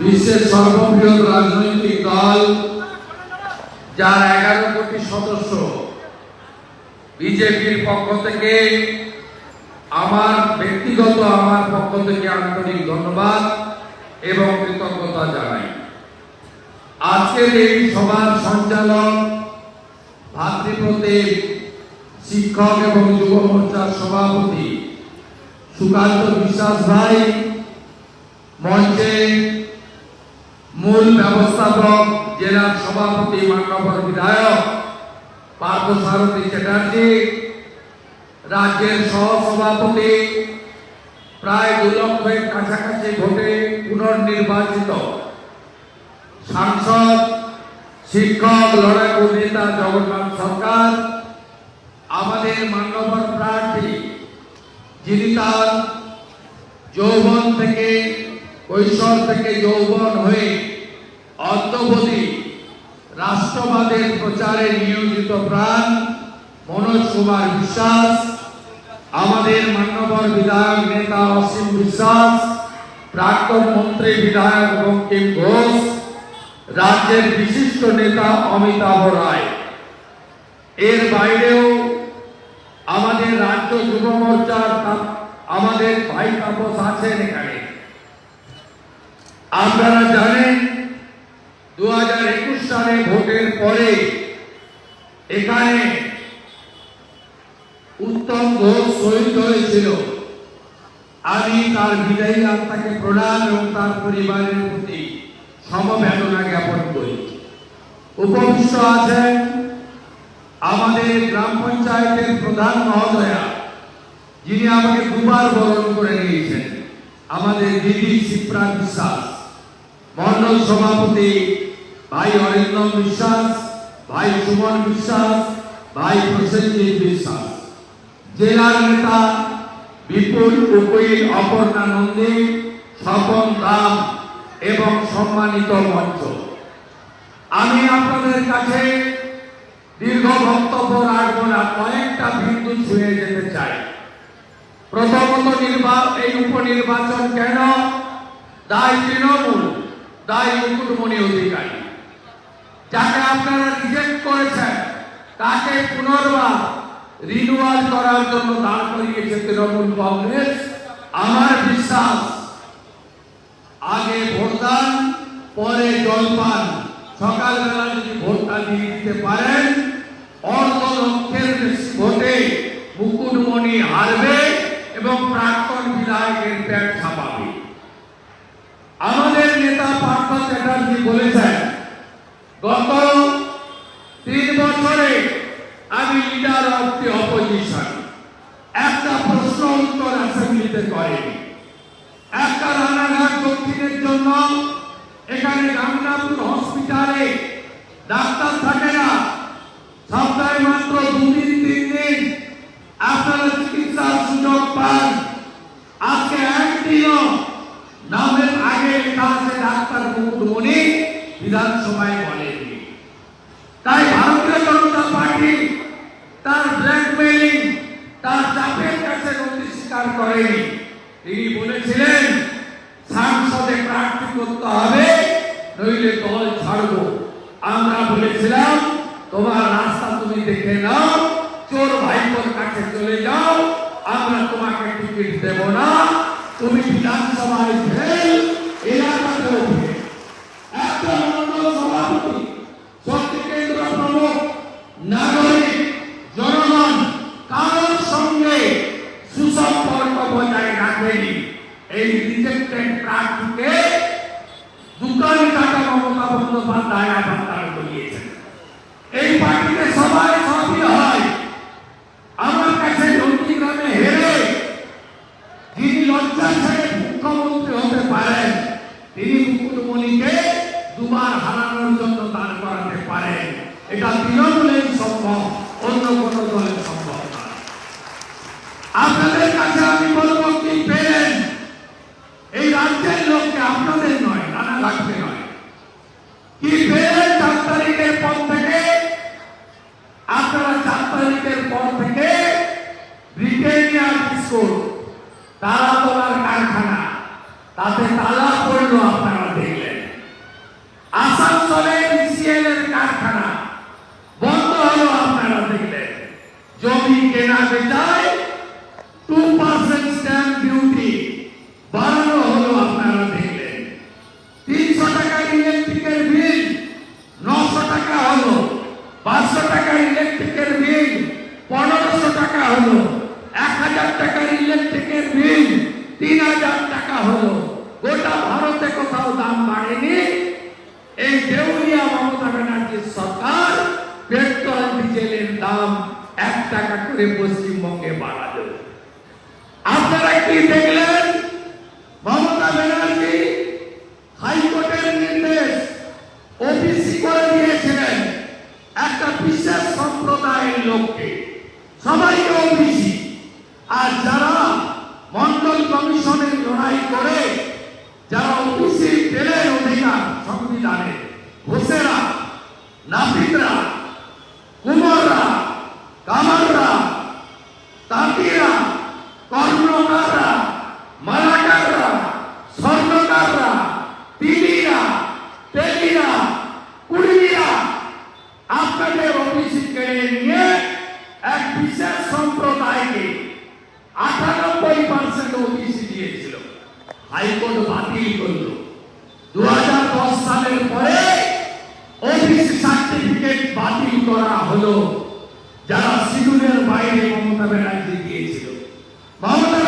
বিশ্বের সর্ববৃহৎ রাজনৈতিক দল, যার এগারো কোটি সদস্য, বিজেপির পক্ষ থেকে, আমার ব্যক্তিগত আমার পক্ষ থেকে আন্তরিক ধন্যবাদ এবং কৃতজ্ঞতা জানাই। আজকের এই সভার সঞ্চালন ভাতৃপ্রতীক শিক্ষক এবং যুব মোর্চার সভাপতি সুকান্ত বিশ্বাস ভাই, মঞ্চে মূল ব্যবস্থাপক, জেলার সভাপতি, মান্যবর বিধায়ক পার্থসারথী চ্যাটার্জি, রাজ্যের সহসভাপতি, প্রায় দু লক্ষের কাছাকাছি ভোটে পুনর্নির্বাচিত সাংসদ, শিক্ষক লড়াকু নেতা জগন্নাথ সরকার, আমাদের মান্যবর প্রার্থী, যিনি তার যৌবন থেকে কৈশোর থেকে যৌবন হয়ে অদ্যবধি রাষ্ট্রবাদের প্রচারে নিয়োজিত প্রাণ, মনোজ কুমার বিশ্বাস, আমাদের মান্যবর বিধায়ক নেতা অসীম বিশ্বাস, প্রাক্তন মন্ত্রী বিধায়ক বঙ্কিম ঘোষ, রাজ্যের বিশিষ্ট নেতা অমিতাভ রায়। এর বাইরেও আমাদের রাজ্য যুব মোর্চার আমাদের ভাই তাপস আছেন এখানে। আপনারা জানেন দু একুশ সালে ভোটের পরে এখানে উত্তম ঘোষ শহীদ হয়েছিল। আমি তার বিদায়ী আত্মাকে প্রণাম এবং তার পরিবারের প্রতি সমবেদনা জ্ঞাপন করি। উপবিষ্ট আছেন আমাদের গ্রাম পঞ্চায়েতের প্রধান মহোদয়া, যিনি আমাকে দুবার বরণ করে নিয়েছেন, আমাদের দিদি শিপ্রা বিশ্বাস। মন্ডল সভাপতি, ভাই অরিন্দম বিশ্বাস, ভাই সুমন বিশ্বাস, ভাই প্রসেনজিৎ বিশ্বাস। জেলার নেতা বিপুল উকিল অপর্ণা নন্দী স্বপন দাম এবং সম্মানিত মঞ্চ। আমি আপনাদের কাছে দীর্ঘ বক্তব্য রাখব না, কয়েকটা বিন্দু ছুঁয়ে যেতে চাই। প্রথমত নির্বাচন এই উপনির্বাচন কেন? দায় তৃণমূল। দায় মুকুটমণি অধিকারী। যাকে আপনারা রিজেক্ট করেছেন, তাকে পুনর্বার রিনুয়াল করার জন্য দাঁড় করিয়েছে তৃণমূল কংগ্রেস। আমার বিশ্বাস, আগে ভোটদান পরে জলপান সকালবেলা যদি ভোটটা দিয়ে দিতে পারেন, অর্ধ ভোটে মুকুটমণি হারবে এবং প্রাক্তন বিধায়কের পেট ছাপাবে আমাদের নেতা পার্থ চ্যাটার্জি বলেছেন, গত তিন বছরে আমি লিডার অফ দি অপোজিশন একটা প্রশ্ন উত্তর অ্যাসেম্বলিতে করেনি। একটা রানাঘাট দক্ষিণের জন্য এখানে গাঙ্গাপুর হসপিটালে ডাক্তার থাকে না। সপ্তাহে মাত্র দুদিন, তিন দিন আপনারা চিকিৎসার সুযোগ পান। আজকে একদিনও লেখা ডাক্তার মুকুটমণি বিধানসভায় বলেননি। তাই ভারতীয় জনতা পার্টি তার ব্ল্যাকমেইলিং, তার চাপের কাছে নথি স্বীকার করেনি। তিনি বলেছিলেন, সংসদে প্রার্থী করতে হবে, নইলে দল ছাড়বো। আমরা বলেছিলাম, তোমার রাস্তা তুমি দেখে নাও, চোর ভাইপোর কাছে চলে যাও, আমরা তোমাকে টিকিট দেব না। তুমি বিধানসভায় এসপিসি করে দিয়েছিলেন। একটা বিশেষ সম্প্রদায়ের লোককে। সবাইকে ওবিসি আর যারা বিশেষ সম্প্রদায়কে আটানব্বই পার্সেন্ট ওবিসি দিয়েছিল। হাইকোর্ট বাতিল করল। দু হাজার দশ সালের পরে ওবিসি সার্টিফিকেট বাতিল করা হলো। যারা শিডিউলের বাইরে মমতা ব্যানার্জি দিয়েছিল। মমতা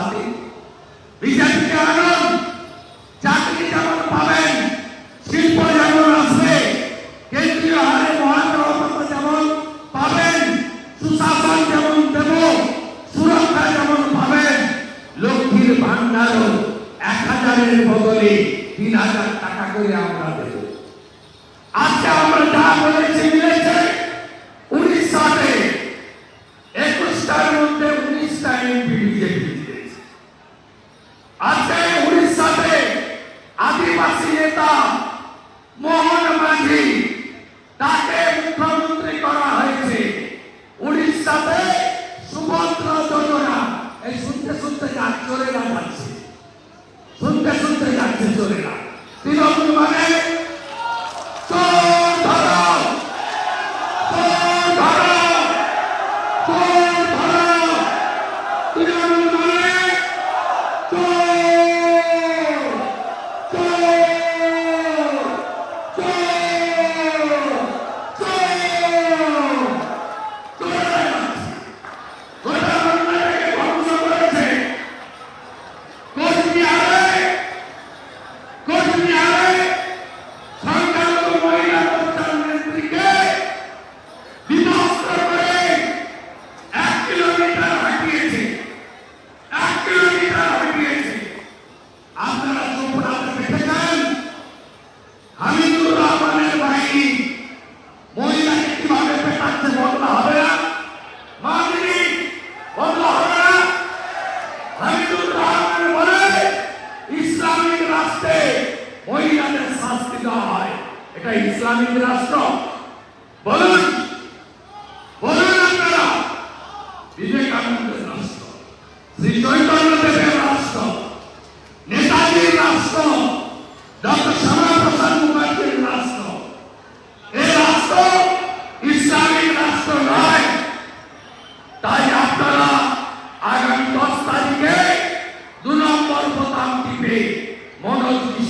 বাতিল। বিচার আনা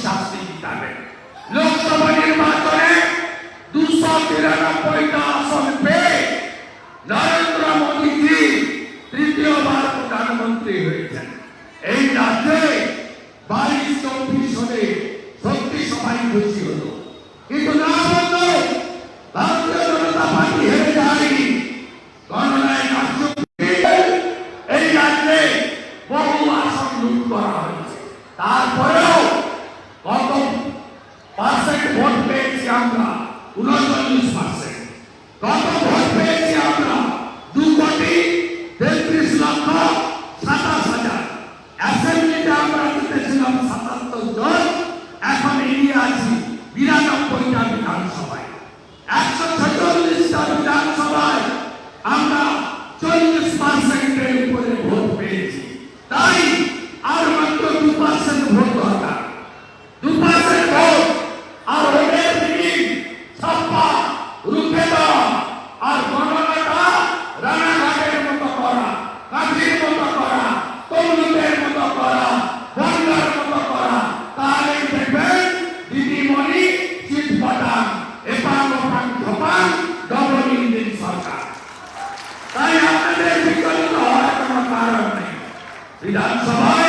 disastri ভোট পেয়েছি আমরা উনচল্লিশ পার্সেন্ট কত ভোট Bye.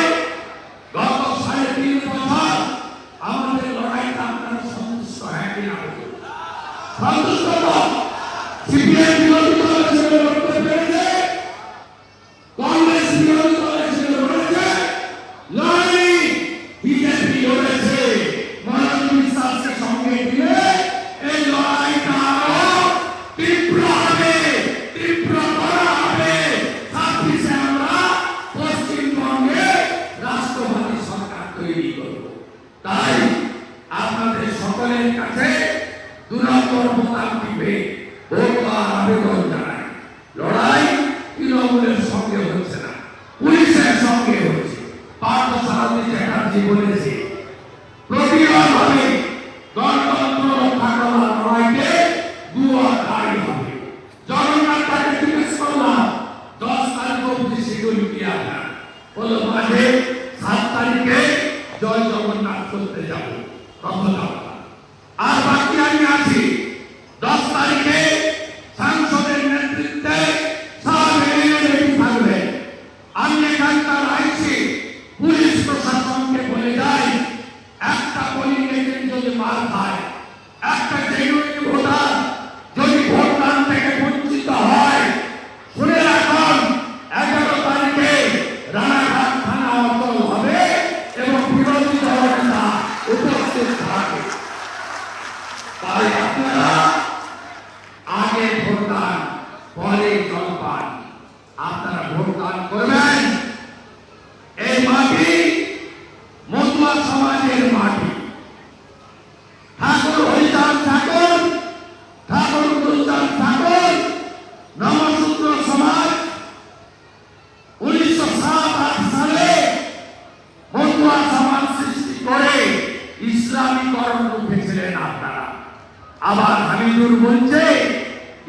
আবার হামিদুর বলছে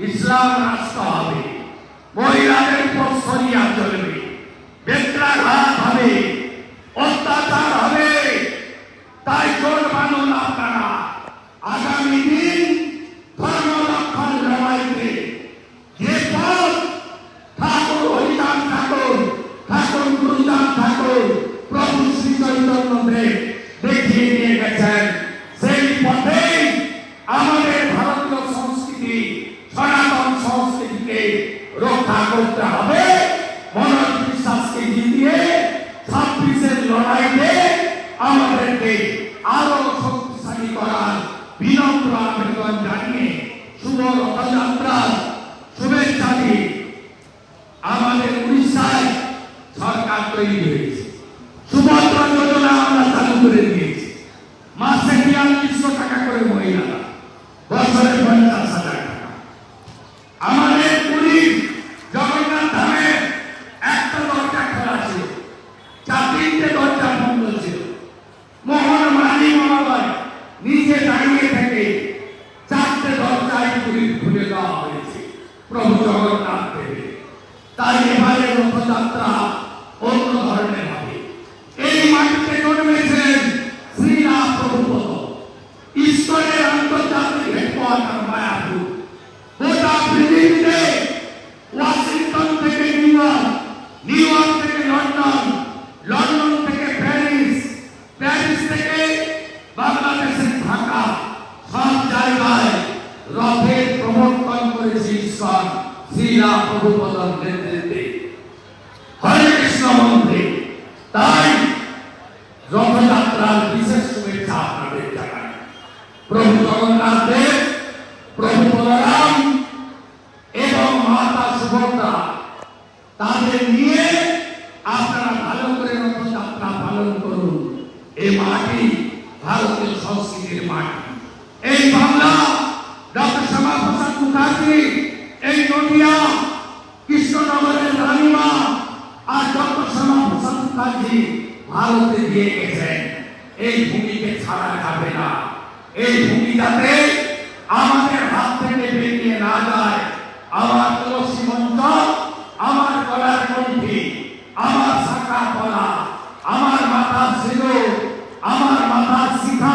ইসলাম রাষ্ট্র হবে। করতে হবে। মনোজ জিতিয়ে ছাব্বিশের লড়াইতে আমাদেরকে আরও শক্তিশালী করার বিনম্র আবেদন জানিয়ে শুভ রথযাত্রার শুভেচ্ছা দিয়ে আমাদের উড়িষ্যায় সরকার তৈরি হয়েছে। সুভদ্রা যোজনা আমরা চালু করে দিয়েছি। মাসে বিয়াল্লিশশো টাকা করে মহিলারা, বছরে পঞ্চাশ হাজার টাকা। আমার ভারতের সংস্কৃতির মাটি এই বাংলা ডক্টর শ্যামা প্রসাদ মুখার্জি, এই নদিয়া কৃষ্ণনগরের রানীমা আর ডক্টর শ্যামা প্রসাদ মুখার্জি ভারতে দিয়ে গেছেন। এই ভূমিকে ছাড়া যাবে না। এই ভূমিকাতে আমাদের হাত থেকে বেরিয়ে না যায়। আমার তুলসী মন্ত্র আমার গলার কণ্ঠি, আমার শাখা কলা, আমার মাথা ছিল আমার Nazi